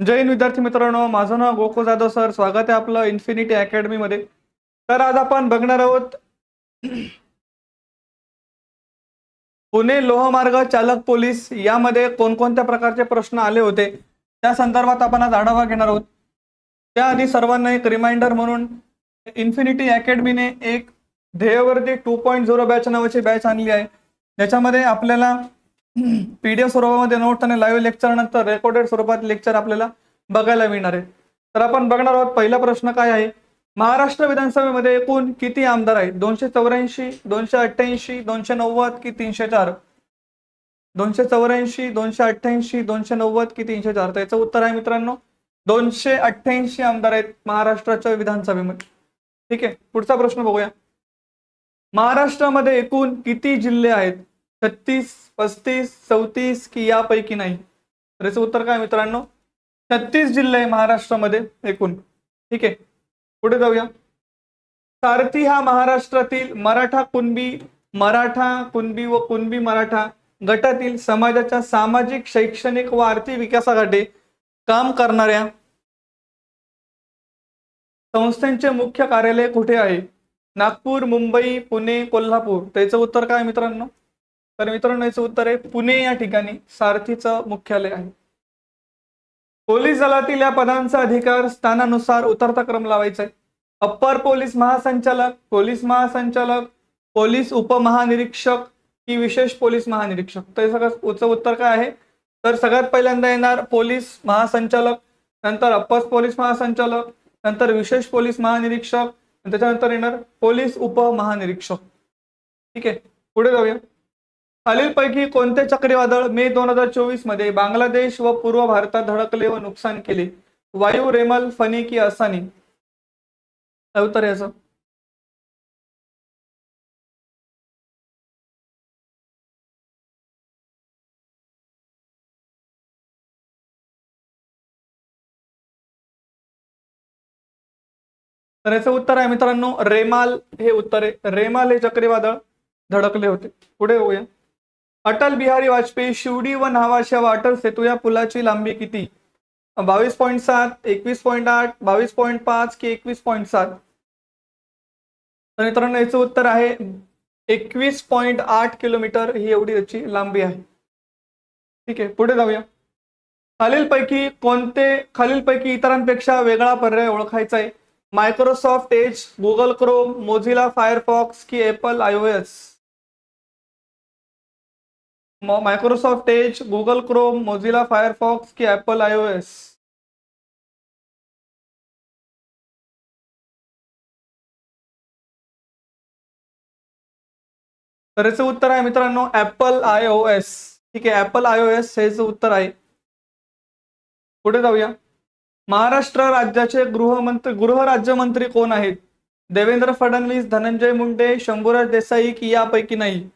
जय हिंद विद्यार्थी मित्रांनो माझं नाव गोको जाधव सर. स्वागत आहे आपलं इन्फिनिटी अकॅडमीमध्ये तर आज आपण बघणार आहोत पुणे लोहमार्ग चालक पोलीस यामध्ये कोणकोणत्या प्रकारचे प्रश्न आले होते? त्या संदर्भात आपण आज आढावा घेणार आहोत. त्याआधी सर्वांना एक रिमाइंडर म्हणून इन्फिनिटी अकॅडमीने एक ध्येयवर्ती टू पॉईंट झिरो बॅच नावाची बॅच आणली आहे. ज्याच्यामध्ये आपल्याला पीडीएफ स्वरूपामध्ये नोट्स आणि लाईव्ह लेक्चर नंतर रेकॉर्डेड स्वरूपात लेक्चर आपल्याला बघायला मिळणार आहे. तर आपण बघणार आहोत पहिला प्रश्न काय आहे? महाराष्ट्र विधानसभेमध्ये एकूण किती आमदार आहेत? दोनशे चौऱ्याऐंशी दोनशे अठ्ठ्याऐंशी दोनशे नव्वद की तीनशे चार? दोनशे चौऱ्याऐंशी दोनशे अठ्ठ्याऐंशी दोनशे नव्वद की तीनशे चार? तर याचं उत्तर आहे मित्रांनो दोनशे अठ्ठ्याऐंशी आमदार आहेत महाराष्ट्राच्या विधानसभेमध्ये. ठीक आहे पुढचा प्रश्न बघूया. महाराष्ट्रामध्ये एकूण किती जिल्हे आहेत? छत्तीस पस्तीस चौतीस की यापैकी नाही. तर याचं उत्तर काय मित्रांनो? छत्तीस जिल्हे आहे महाराष्ट्रामध्ये एकूण. ठीक आहे? पुढे जाऊया. सारथी हा महाराष्ट्रातील मराठा कुणबी मराठा कुणबी व कुणबी मराठा गटातील समाजाच्या सामाजिक शैक्षणिक व आर्थिक विकासासाठी काम करणाऱ्या संस्थांचे मुख्य कार्यालय कुठे आहे? नागपूर मुंबई पुणे कोल्हापूर. त्याचं उत्तर काय मित्रांनो? तर मित्रांनो याचं उत्तर आहे पुणे या ठिकाणी सारथीचं मुख्यालय आहे. पोलीस दलातील या पदांचा अधिकार स्थानानुसार उतरता क्रम लावायचा आहे. अप्पर पोलीस महासंचालक पोलीस महासंचालक पोलीस उपमहानिरीक्षक की विशेष पोलीस महानिरीक्षक. तर सगळं उच्च उत्तर काय आहे? तर सगळ्यात पहिल्यांदा येणार पोलीस महासंचालक नंतर अप्पर पोलीस महासंचालक नंतर विशेष पोलीस महानिरीक्षक त्याच्यानंतर येणार पोलीस उपमहानिरीक्षक. ठीक आहे? पुढे जाऊया. खालीलपैकी कोणते चक्रीवादळ मे दोन हजार चोवीसमध्ये बांगलादेश व पूर्व भारतात धडकले व नुकसान केले? वायू रेमल फनी की असानी? काय उत्तर याचं. तर याचं उत्तर आहे मित्रांनो रेमाल हे उत्तर आहे. रेमाल हे चक्रीवादळ धडकले होते. पुढे होऊया. अटल बिहारी वाजपेयी शिवडी व नावाशा व अटल सेतू या पुलाची लांबी किती? बावीस पॉईंट सात एकवीस पॉईंट आठ बावीस पॉईंट पाच की एकवीस पॉईंट सात? तर मित्रांनो याचं उत्तर आहे एकवीस पॉईंट आठ किलोमीटर ही एवढी याची लांबी आहे. ठीक आहे पुढे जाऊया. खालीलपैकी कोणते खालीलपैकी इतरांपेक्षा वेगळा पर्याय ओळखायचा आहे? Microsoft Edge Google Chrome Mozilla Firefox की Apple iOS Microsoft Edge Google Chrome Mozilla Firefox की ऍपल आयओएस तर याचं उत्तर आहे मित्रांनो ऍपल आय ओ एस ठीक आहे ऍपल आय ओ एस उत्तर आहे. पुढे जाऊया. महाराष्ट्र राज्याचे गृहमंत्री गृहराज्यमंत्री कोण आहेत? देवेंद्र फडणवीस धनंजय मुंडे शंभूराज देसाई की यापैकी नाही?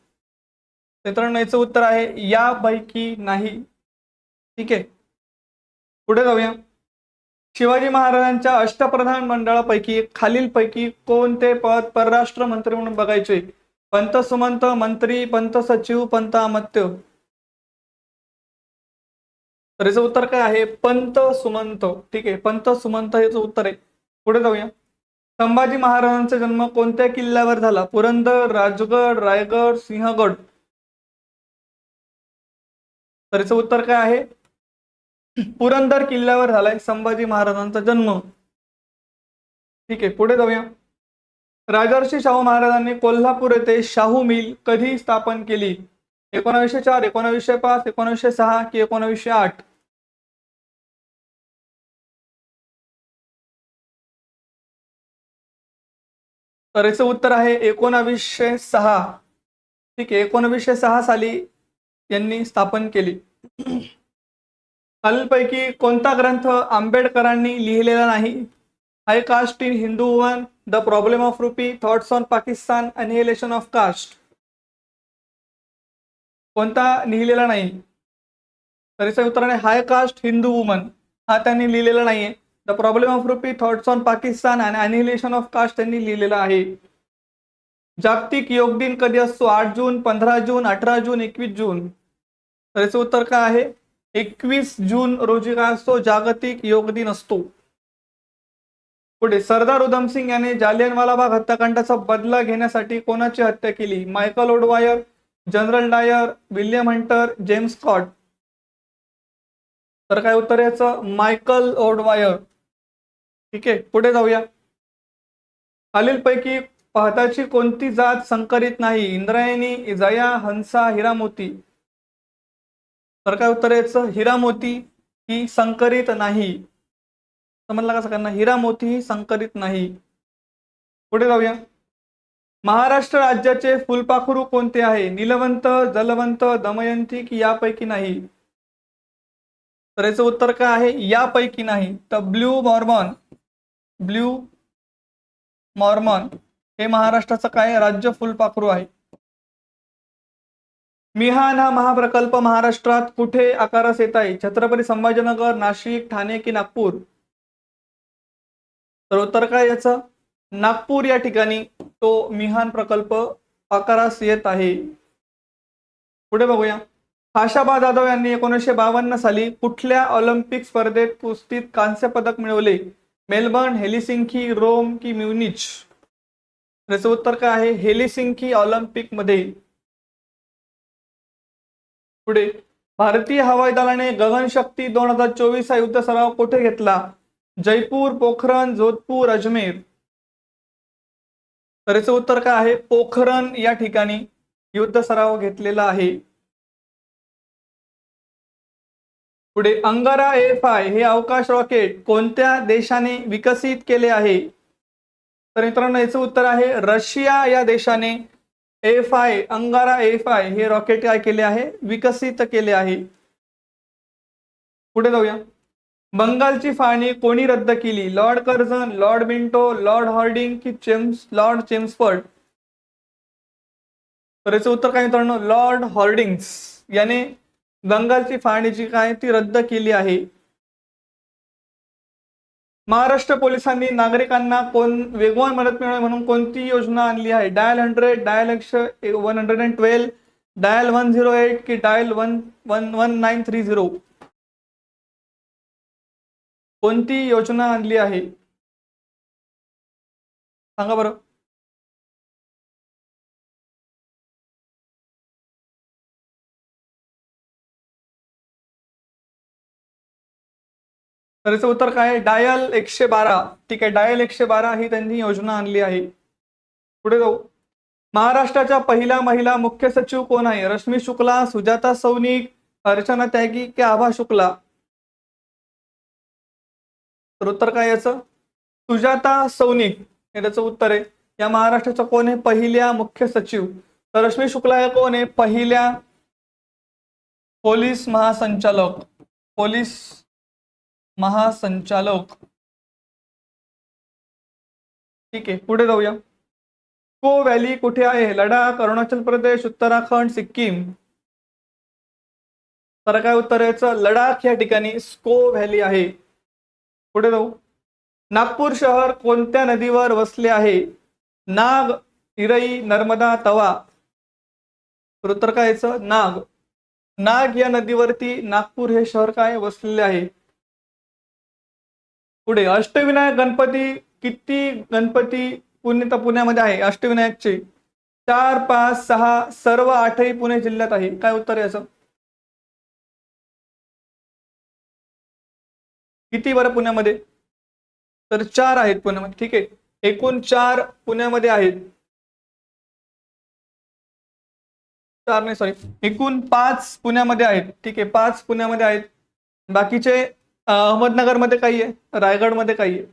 मित्रांनो याचं उत्तर आहे यापैकी नाही. ठीक आहे. पुढे जाऊया. शिवाजी महाराजांच्या अष्टप्रधान मंडळापैकी खालीलपैकी कोणते पद परराष्ट्र मंत्री म्हणून बघायचे? पंत सुमंत मंत्री पंत सचिव पंत अमत्य तर याचं उत्तर काय आहे? पंत सुमंत. ठीक आहे पंत सुमंत याचं उत्तर आहे. पुढे जाऊया. संभाजी महाराजांचा जन्म कोणत्या किल्ल्यावर झाला? पुरंदर राजगड रायगड सिंहगड. तर याचं उत्तर काय आहे? पुरंदर किल्ल्यावर झालाय संभाजी महाराजांचा जन्म. ठीक आहे पुढे जाऊया. राजर्षी शाहू महाराजांनी कोल्हापूर येथे शाहू मिल कधी स्थापन केली? एकोणावीसशे चार एकोणावीसशे पाच एकोणावीसशे सहा की एकोणावीसशे आठ? तर याचं उत्तर आहे एकोणावीसशे सहा. ठीक आहे एकोणावीसशे सहा साली यांनी स्थापन केली. खालीलपैकी कोणता ग्रंथ आंबेडकरांनी लिहिलेला नाही? High caste in Hindu woman the problem of rupee thoughts on Pakistan annihilation of caste कोणता लिहिलेला नाही? तर याचं उत्तर आहे हाय कास्ट हिंदू वुमन हा त्यांनी लिहिलेला नाहीये. The problem of rupee thoughts on Pakistan आणि अनिहिलेशन ऑफ कास्ट त्यांनी लिहिलेला आहे. जागतिक योग दिन कधी असतो? आठ जून पंधरा जून अठरा जून एकवीस जून. तर याचं उत्तर काय आहे? एकवीस जून रोजी काय असतो? जागतिक योग दिन असतो. पुढे सरदार उधमसिंग याने जालियनवाला बाग हत्याकांडाचा बदला घेण्यासाठी कोणाची हत्या केली? Michael O'Dwyer General Dyer William Hunter James Scott तर काय उत्तर याचं? Michael O'Dwyer. ठीक आहे पुढे जाऊया. खालीलपैकी पाहताची कोणती जात संकरित नाही? इंद्रायणी जया हंसा हिरामोती. तर काय उत्तर याचं हिरामोती ही संकरित नाही. समजला का सगळ्यांना? हिरा मोती ही संकरित नाही. पुढे जाऊया. महाराष्ट्र राज्याचे फुलपाखरू कोणते आहे? निलवंत जलवंत दमयंती की यापैकी नाही. तर याचं उत्तर काय आहे? यापैकी नाही. तर ब्ल्यू मॉर्मॉन ब्ल्यू मॉर्मॉन हे महाराष्ट्राचं काय? राज्य फुलपाखरू आहे. मिहान हा महाप्रकल्प महाराष्ट्रात कुठे आकारास येत आहे? छत्रपती संभाजीनगर नाशिक ठाणे की नागपूर? तर उत्तर काय याचं? नागपूर या ठिकाणी तो मिहान प्रकल्प आकारास येत आहे. पुढे बघूया. आशाबा जाधव यांनी एकोणीसशे बावन्न साली कुठल्या ऑलिम्पिक स्पर्धेत कुस्तीत कांस्य पदक मिळवले? मेलबर्न हेलिसिंकी रोम की म्युनिच? याचं उत्तर काय आहे? हेलिसिंकी ऑलिम्पिकमध्ये पुढे भारतीय हवाई दलाने गगनशक्ती दोन हजार चोवीस हा युद्ध सराव कुठे घेतला? जयपूर पोखरण जोधपूर अजमेर. तर याचं उत्तर काय आहे? पोखरण या ठिकाणी युद्ध सराव घेतलेला आहे. पुढे अंगारा एफ आय हे अवकाश रॉकेट कोणत्या देशाने विकसित केले आहे? तर मित्रांनो याचं उत्तर आहे रशिया या देशाने. F I Angara F I हे रॉकेट काय केले आहे? विकसित केले आहे. पुढे जाऊया. बंगालची फाळणी कोणी रद्द केली? Lord Curzon Lord Minto Lord Harding की चेम्स लॉर्ड चेम्सफर्ड? तर याचं उत्तर काय मित्रांनो? Lord Hardings. याने बंगालची फाळणी जी काय ती रद्द केली आहे. महाराष्ट्र पोलिसांनी नागरिकांना कोण वेगवान मदत मिळावी म्हणून कोणती योजना आणली आहे? डायल हंड्रेड डायल एकशे one hundred and twelve dial one zero eight की dial one one one nine three zero कोणती योजना आणली आहे? सांगा बरं. तर याचं उत्तर काय आहे? डायल एकशे बारा. ठीक आहे डायल एकशे बारा ही त्यांनी योजना आणली आहे. पुढे जाऊ. महाराष्ट्राच्या पहिल्या महिला मुख्य सचिव कोण आहे? रश्मी शुक्ला सुजाता सौनिक अर्चना त्यागी की आभा शुक्ला? तर उत्तर काय याचं? सुजाता सौनिक हे त्याचं उत्तर आहे. या महाराष्ट्राच्या कोण आहे? पहिल्या मुख्य सचिव. तर रश्मी शुक्ला या कोण आहे? पहिल्या पोलीस महासंचालक. पोलीस महासंचालक. ठीक आहे पुढे जाऊया. को व्हॅली कुठे आहे? लडाख अरुणाचल प्रदेश उत्तराखंड सिक्कीम. तर काय उत्तर यायचं? लडाख या ठिकाणी स्को व्हॅली आहे. पुढे जाऊ. नागपूर शहर कोणत्या नदीवर वसले आहे? नाग इरई नर्मदा तवा. तर उत्तर काय यायचं? नाग. नाग या नदीवरती नागपूर हे शहर काय वसलेले आहे? पुढे अष्टविनायक गणपती किती गणपती पुण्यता पुण्यामध्ये आहे. अष्टविनायकचे चार पाच सहा सर्व आठही पुणे जिल्ह्यात आहे. काय उत्तर आहे याचं? किती बरं पुण्यामध्ये? तर चार आहेत पुण्यामध्ये. ठीक आहे. एकूण चार पुण्यामध्ये आहेत. चार नाही सॉरी एकूण पाच पुण्यामध्ये आहेत. ठीक आहे. पाच पुण्यामध्ये आहेत. बाकीचे अहमदनगरमध्ये काही आहे रायगडमध्ये काही आहे.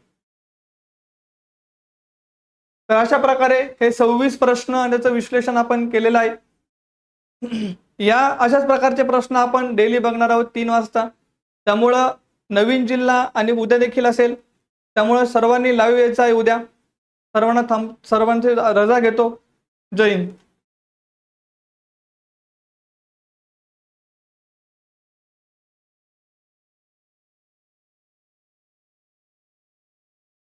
तर अशा प्रकारे हे सव्वीस प्रश्न त्याचं विश्लेषण आपण केलेलं आहे. या अशाच प्रकारचे प्रश्न आपण डेली बघणार आहोत तीन वाजता. त्यामुळं नवीन जिल्हा आणि उद्या देखील असेल. त्यामुळं सर्वांनी लाईव्ह यायचं आहे उद्या. सर्वांना थांब सर्वांची रजा घेतो. जय हिंद.